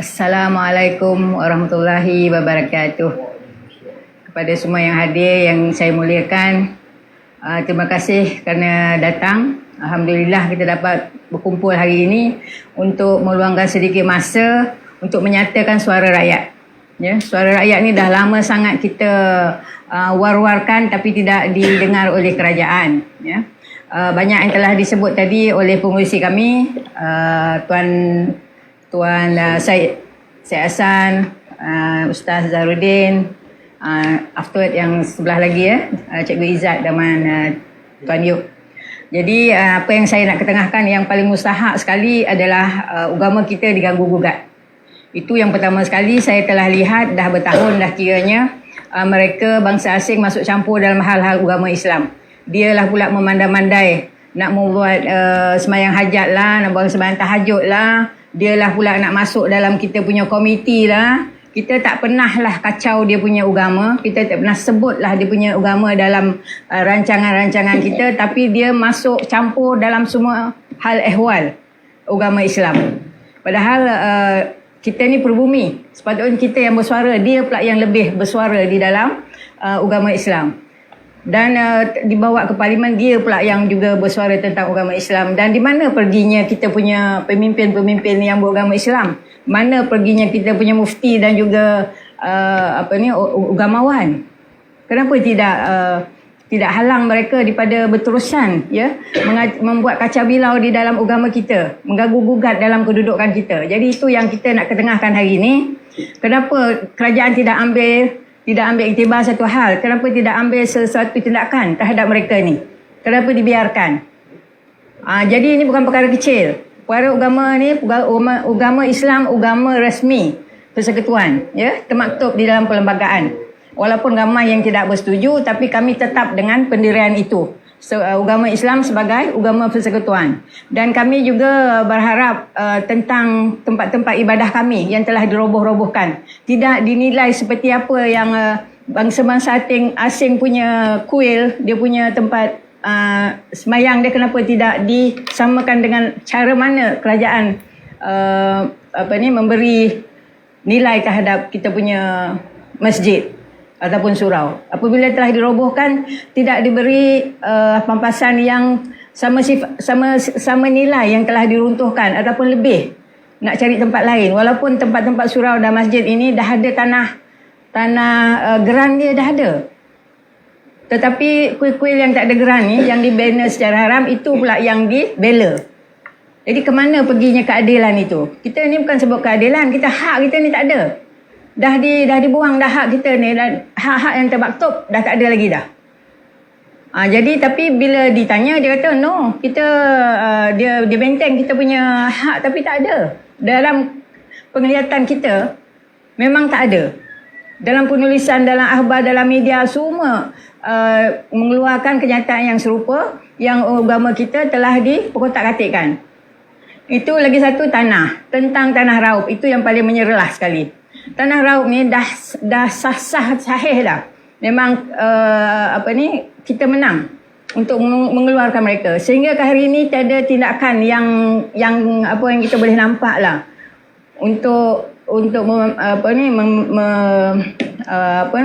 Assalamualaikum warahmatullahi wabarakatuh. Kepada semua yang hadir yang saya muliakan, uh, terima kasih kerana datang. Alhamdulillah kita dapat berkumpul hari ini untuk meluangkan sedikit masa untuk menyatakan suara rakyat. Ya, suara rakyat ni dah lama sangat kita uh, war-warkan tapi tidak didengar oleh kerajaan. Ya. Uh, banyak yang telah disebut tadi oleh pengurusi kami, uh, Tuan Tuan uh, Syed, Syed Hassan, uh, Ustaz Zahrudin, uh, afterward yang sebelah lagi ya, uh, Cikgu Izzat dan uh, Tuan Yuk. Jadi uh, apa yang saya nak ketengahkan yang paling mustahak sekali adalah uh, agama kita diganggu gugat. Itu yang pertama sekali saya telah lihat dah bertahun dah kiranya uh, mereka bangsa asing masuk campur dalam hal-hal agama Islam. Dialah pula memandai-mandai nak membuat uh, semayang hajat lah, nak buat semayang tahajud lah, dia lah pula nak masuk dalam kita punya komiti lah. Kita tak pernah lah kacau dia punya agama. Kita tak pernah sebut lah dia punya agama dalam uh, rancangan-rancangan kita. Tapi dia masuk campur dalam semua hal ehwal agama Islam. Padahal uh, kita ni perbumi. Sepatutnya kita yang bersuara dia pula yang lebih bersuara di dalam uh, agama Islam dan uh, dibawa ke parlimen dia pula yang juga bersuara tentang agama Islam. Dan di mana perginya kita punya pemimpin-pemimpin yang beragama Islam? Mana perginya kita punya mufti dan juga uh, apa ni agamawan kenapa tidak uh, tidak halang mereka daripada berterusan ya? Membuat kacau bilau di dalam agama kita. Mengganggu gugat dalam kedudukan kita. Jadi itu yang kita nak ketengahkan hari ini kenapa kerajaan tidak ambil tidak ambil iktibar satu hal. Kenapa tidak ambil sesuatu tindakan terhadap mereka ni? Kenapa dibiarkan? Ha, jadi ini bukan perkara kecil. Perkara agama ni, agama, Islam, agama resmi persekutuan. Ya? Termaktub di dalam perlembagaan. Walaupun ramai yang tidak bersetuju, tapi kami tetap dengan pendirian itu uh, agama Islam sebagai agama persekutuan. Dan kami juga berharap uh, tentang tempat-tempat ibadah kami yang telah diroboh-robohkan. Tidak dinilai seperti apa yang uh, bangsa-bangsa asing, asing punya kuil, dia punya tempat uh, semayang dia kenapa tidak disamakan dengan cara mana kerajaan uh, apa ni memberi nilai terhadap kita punya masjid ataupun surau. Apabila telah dirobohkan tidak diberi uh, pampasan yang sama sama sama nilai yang telah diruntuhkan ataupun lebih nak cari tempat lain walaupun tempat-tempat surau dan masjid ini dah ada tanah tanah uh, geran dia dah ada. Tetapi kuil-kuil yang tak ada geran ni yang dibina secara haram itu pula yang dibela. Jadi ke mana perginya keadilan itu? Kita ni bukan sebut keadilan, kita hak kita ni tak ada dah di dah dibuang dah hak kita ni dan hak-hak yang termaktub dah tak ada lagi dah. Ha, jadi tapi bila ditanya dia kata no kita uh, dia dia benteng kita punya hak tapi tak ada. Dalam penglihatan kita memang tak ada. Dalam penulisan dalam akhbar dalam media semua uh, mengeluarkan kenyataan yang serupa yang agama kita telah diperkotak-katikkan. Itu lagi satu tanah tentang tanah raup. Itu yang paling menyerelah sekali tanah raub ni dah dah sah-sah sahih dah. Memang uh, apa ni kita menang untuk mengeluarkan mereka. Sehingga ke hari ini tiada tindakan yang yang apa yang kita boleh nampak lah untuk untuk mem, apa ni mem, me, uh, apa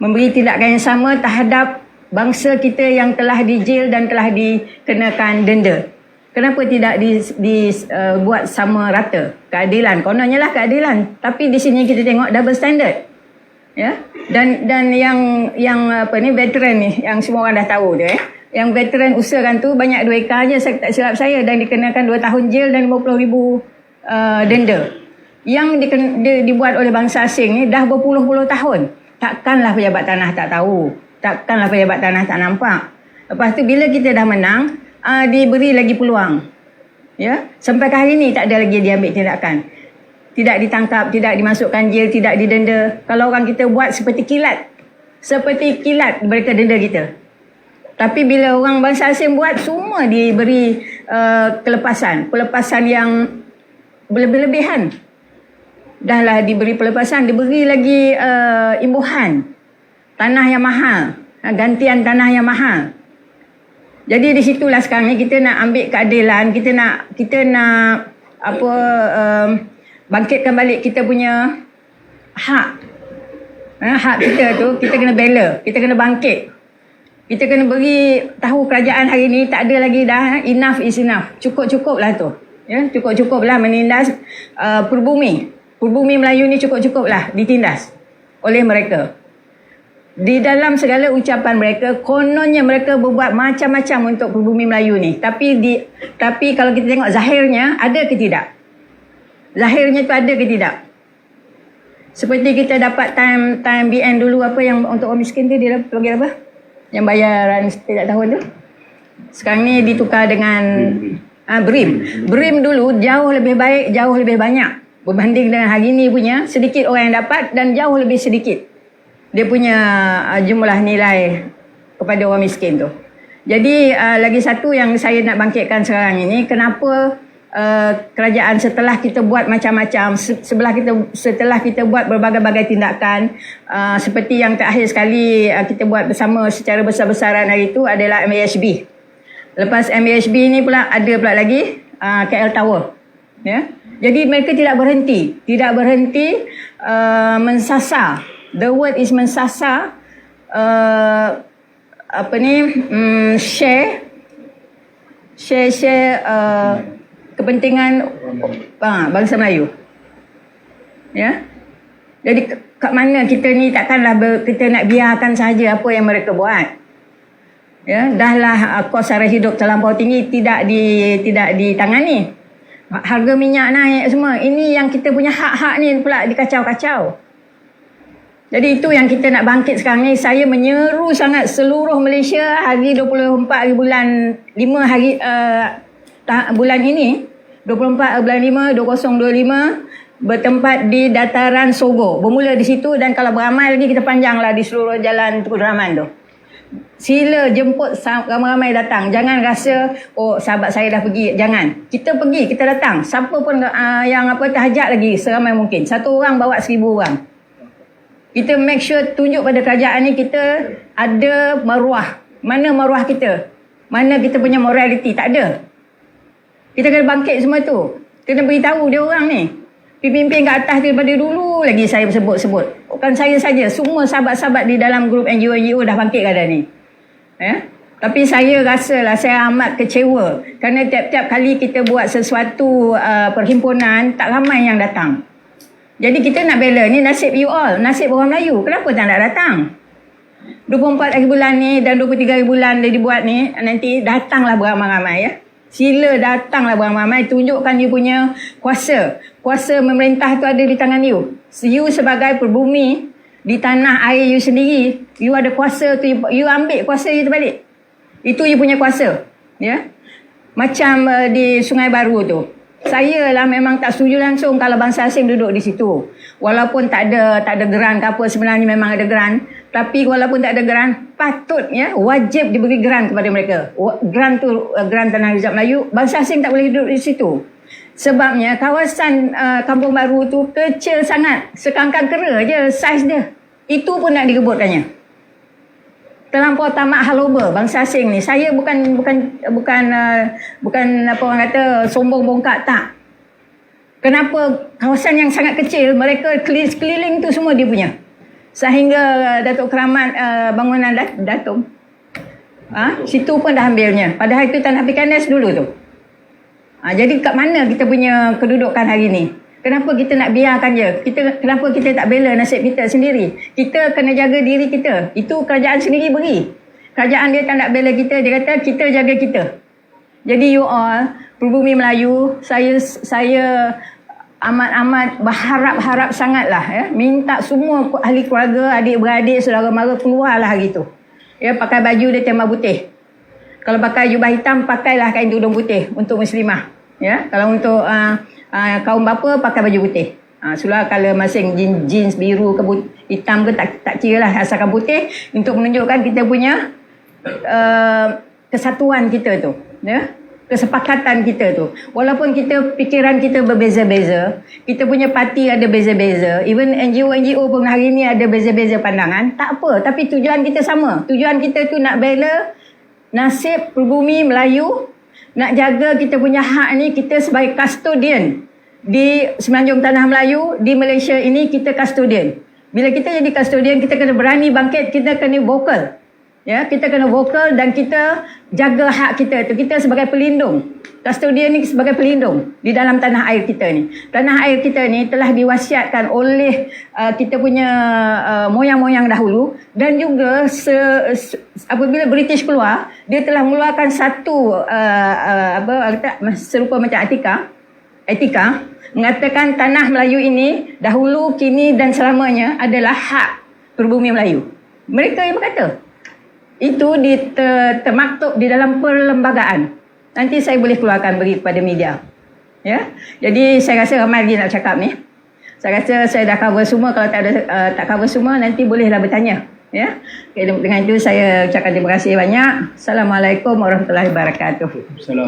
memberi tindakan yang sama terhadap bangsa kita yang telah dijil dan telah dikenakan denda. Kenapa tidak dibuat uh, sama rata keadilan? Kononnya lah keadilan. Tapi di sini kita tengok double standard. Ya. Dan dan yang yang apa ni veteran ni yang semua orang dah tahu dia eh. Yang veteran usahakan tu banyak dua ekar je saya tak silap saya dan dikenakan dua tahun jail dan 50 ribu uh, denda. Yang di, di, dibuat oleh bangsa asing ni dah berpuluh-puluh tahun. Takkanlah pejabat tanah tak tahu. Takkanlah pejabat tanah tak nampak. Lepas tu bila kita dah menang, uh, diberi lagi peluang. Ya, sampai ke hari ini tak ada lagi dia ambil tindakan. Tidak ditangkap, tidak dimasukkan jail, tidak didenda. Kalau orang kita buat seperti kilat, seperti kilat mereka denda kita. Tapi bila orang bangsa asing buat, semua diberi uh, kelepasan. Pelepasan yang berlebihan. Dahlah diberi pelepasan, diberi lagi uh, imbuhan. Tanah yang mahal. Gantian tanah yang mahal. Jadi di situlah sekarang ni kita nak ambil keadilan, kita nak kita nak apa um, bangkitkan balik kita punya hak. Ha, hak kita tu kita kena bela, kita kena bangkit. Kita kena beri tahu kerajaan hari ni tak ada lagi dah enough is enough. Cukup-cukup lah tu. Ya, cukup-cukup lah menindas uh, perbumi. Perbumi Melayu ni cukup-cukup lah ditindas oleh mereka. Di dalam segala ucapan mereka, kononnya mereka berbuat macam-macam untuk perbumi Melayu ni. Tapi di tapi kalau kita tengok zahirnya, ada ke tidak? Zahirnya tu ada ke tidak? Seperti kita dapat time time BN dulu apa yang untuk orang miskin tu dia bagi apa? Yang bayaran setiap tahun tu. Sekarang ni ditukar dengan ah, BRIM. BRIM dulu jauh lebih baik, jauh lebih banyak berbanding dengan hari ni punya sedikit orang yang dapat dan jauh lebih sedikit dia punya uh, jumlah nilai kepada orang miskin tu. Jadi uh, lagi satu yang saya nak bangkitkan sekarang ini kenapa uh, kerajaan setelah kita buat macam-macam se- sebelah kita setelah kita buat berbagai-bagai tindakan uh, seperti yang terakhir sekali uh, kita buat bersama secara besar-besaran hari itu adalah MAHB. Lepas MAHB ni pula ada pula lagi uh, KL Tower. Ya. Yeah? Jadi mereka tidak berhenti, tidak berhenti uh, mensasar the word is mensasar uh, apa ni um, share share share uh, kepentingan uh, bangsa Melayu. Ya? Jadi kat mana kita ni takkanlah ber, kita nak biarkan saja apa yang mereka buat. Ya? Dahlah uh, kos sara hidup terlampau tinggi tidak di tidak ditangani. Harga minyak naik semua. Ini yang kita punya hak-hak ni pula dikacau-kacau jadi itu yang kita nak bangkit sekarang ni. Saya menyeru sangat seluruh Malaysia hari 24 hari bulan 5 hari uh, bulan ini 24 bulan 5 2025 bertempat di dataran Sogo. Bermula di situ dan kalau beramai lagi kita panjanglah di seluruh jalan Tukul Rahman tu. Sila jemput ramai-ramai datang. Jangan rasa oh sahabat saya dah pergi. Jangan. Kita pergi, kita datang. Siapa pun uh, yang apa terhajat lagi seramai mungkin. Satu orang bawa seribu orang kita make sure tunjuk pada kerajaan ni kita ada maruah. Mana maruah kita? Mana kita punya morality? Tak ada. Kita kena bangkit semua tu. Kena beritahu dia orang ni. Pimpin ke atas daripada dulu lagi saya sebut-sebut. Bukan saya saja, semua sahabat-sahabat di dalam grup NGO-NGO dah bangkit keadaan ni. Ya? Tapi saya rasa lah saya amat kecewa kerana tiap-tiap kali kita buat sesuatu uh, perhimpunan tak ramai yang datang. Jadi kita nak bela ni nasib you all, nasib orang Melayu. Kenapa tak nak datang? 24 hari bulan ni dan 23 hari bulan dia dibuat ni, nanti datanglah beramai-ramai ya. Sila datanglah beramai-ramai, tunjukkan you punya kuasa. Kuasa memerintah tu ada di tangan you. You sebagai perbumi di tanah air you sendiri, you ada kuasa tu, you ambil kuasa you tu balik. Itu you punya kuasa. Ya. Macam uh, di Sungai Baru tu saya lah memang tak setuju langsung kalau bangsa asing duduk di situ. Walaupun tak ada tak ada geran ke apa sebenarnya memang ada geran, tapi walaupun tak ada geran, patut ya wajib diberi geran kepada mereka. Geran tu uh, geran tanah Rizal Melayu, bangsa asing tak boleh duduk di situ. Sebabnya kawasan uh, Kampung Baru tu kecil sangat, sekangkang kera je saiz dia. Itu pun nak direbutkannya terlampau tamak haloba bangsa asing ni. Saya bukan bukan bukan uh, bukan apa orang kata sombong bongkak tak. Kenapa kawasan yang sangat kecil mereka keliling tu semua dia punya. Sehingga uh, Datuk Keramat uh, bangunan Dat Datuk ha? situ pun dah ambilnya. Padahal itu tanah Pikanes dulu tu. Ha, jadi kat mana kita punya kedudukan hari ni? Kenapa kita nak biarkan je? Kita kenapa kita tak bela nasib kita sendiri? Kita kena jaga diri kita. Itu kerajaan sendiri beri. Kerajaan dia tak nak bela kita, dia kata kita jaga kita. Jadi you all, Pribumi Melayu, saya saya amat-amat berharap-harap sangatlah ya. Minta semua ahli keluarga, adik-beradik, saudara mara keluarlah hari tu. Ya, pakai baju dia tema putih. Kalau pakai jubah hitam, pakailah kain tudung putih untuk muslimah. Ya, kalau untuk uh, uh, kaum bapa pakai baju putih. Ha, sulah kalau masing jeans, jeans biru ke hitam ke tak, tak kira lah asalkan putih untuk menunjukkan kita punya uh, kesatuan kita tu. Ya? Kesepakatan kita tu. Walaupun kita fikiran kita berbeza-beza, kita punya parti ada beza-beza, even NGO-NGO pun hari ni ada beza-beza pandangan, tak apa. Tapi tujuan kita sama. Tujuan kita tu nak bela nasib pribumi Melayu, nak jaga kita punya hak ni, kita sebagai custodian di Semenanjung Tanah Melayu di Malaysia ini kita custodian. Bila kita jadi custodian kita kena berani bangkit, kita kena vokal. Ya, kita kena vokal dan kita jaga hak kita tu. Kita sebagai pelindung. Custodian ni sebagai pelindung di dalam tanah air kita ni. Tanah air kita ni telah diwasiatkan oleh uh, kita punya uh, moyang-moyang dahulu dan juga se, se, apabila British keluar, dia telah mengeluarkan satu uh, uh, apa serupa macam etika etika mengatakan tanah Melayu ini dahulu, kini dan selamanya adalah hak pribumi Melayu. Mereka yang berkata. Itu di, ter, termaktub di dalam perlembagaan. Nanti saya boleh keluarkan beri kepada media. Ya. Jadi saya rasa ramai lagi nak cakap ni. Saya rasa saya dah cover semua. Kalau tak ada uh, tak cover semua nanti bolehlah bertanya. Ya. Okay, dengan itu saya ucapkan terima kasih banyak. Assalamualaikum warahmatullahi wabarakatuh. Salam.